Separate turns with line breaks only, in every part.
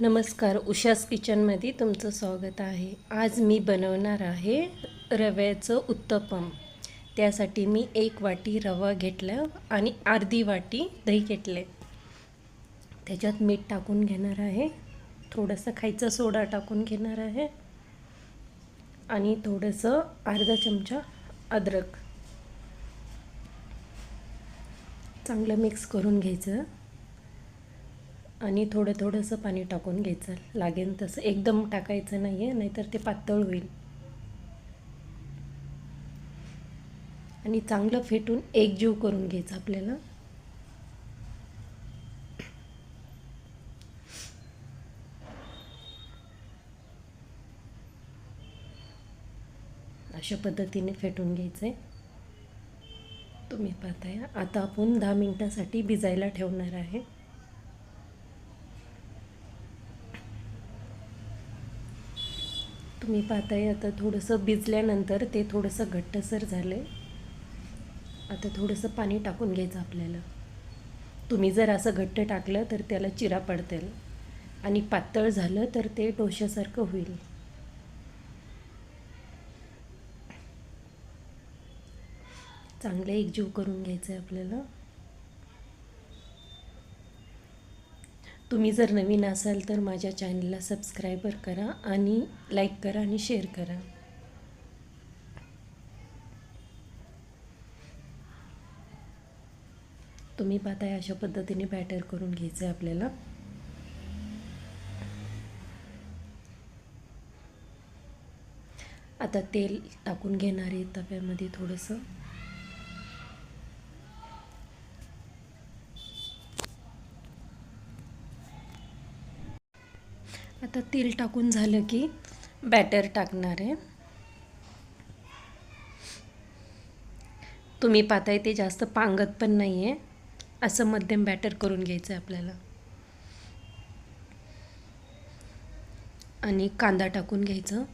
नमस्कार उषास किचनमध्ये तुमचं स्वागत आहे. आज मी बनवणार आहे रव्याचं उत्तपम. त्यासाठी मी एक वाटी रवा घेतला आणि अर्धी वाटी दही घेतले त्याच्यात मीठ टाकून घेणार आहे. थोडंसं खायचा सोडा टाकून घेणार आहे. आणि थोडंसं अर्धा चमचा अद्रक. चांगलं मिक्स करून घ्यायचं. आणि थोडं थोडंसं पाणी टाकून घ्यायचं. लागेल तसं. एकदम टाकायचं नाही आहे नाहीतर ते पातळ होईल. आणि चांगलं फेटून एकजीव करून घ्यायचं आपल्याला. अशा पद्धतीने फेटून घ्यायचं आहे तुम्ही पाहताय. आता आपण दहा मिनटासाठी भिजायला ठेवणार आहे. तुम्ही पाहताय आता थोडंसं भिजल्यानंतर ते थोडंसं घट्टसर झालं आहे आता थोडंसं पाणी टाकून घ्यायचं आपल्याला. तुम्ही जर असं घट्ट टाकलं तर त्याला चिरा पडतेल. आणि पातळ झालं तर ते डोशासारखं होईल. चांगलं एकजीव करून घ्यायचं आहे आपल्याला. तुम्ही जर नवीन असाल तर माझ्या चॅनलला सबस्क्रायबर करा आणि लाईक करा आणि शेअर करा. तुम्ही पाहताय अशा पद्धतीने बॅटर करून घ्यायचं आहे आपल्याला. आता तेल टाकून घेणार आहे तव्यामध्ये थोडंसं. आता तेल टाकून झालं की बॅटर टाकणार आहे. तुम्ही पाहताय ते जास्त पांगत पण नाही आहे असं मध्यम बॅटर करून घ्यायचं आहे आपल्याला. आणि कांदा टाकून घ्यायचं.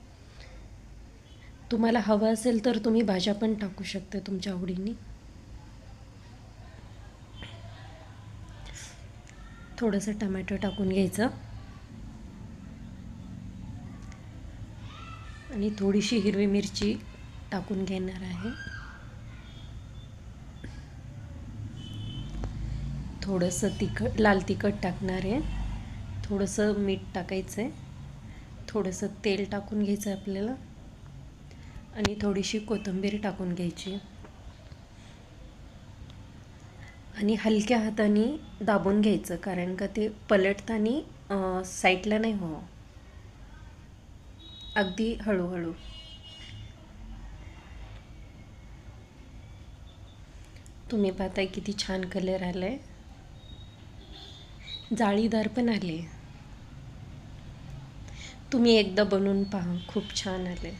तुम्हाला हवं असेल तर तुम्ही भाज्या पण टाकू शकता तुमच्या आवडीने. थोडंसं टमॅटो टाकून घ्यायचं. आणि थोडीशी हिरवी मिरची टाकून घेणार आहे. थोडंसं तिखट लाल तिखट टाकणार आहे. थोडंसं मीठ टाकायचं आहे थोडंसं तेल टाकून घ्यायचं आहे आपल्याला. आणि थोडीशी कोथिंबीर टाकून घ्यायची. आणि हलक्या हाताने दाबून घ्यायचं कारण का ते पलटताना साईडला नाही हो अगदी हळूहळू. तुम्ही पाहताय किती छान कलर आला आहे जाळीदार पण आले. तुम्ही एकदा बनवून पहा खूप छान आले.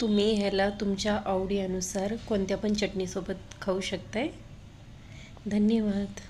तुम्ही ह्याला तुमच्या आवडीनुसार कोणत्या पण चटणीसोबत खाऊ शकताय. धन्यवाद.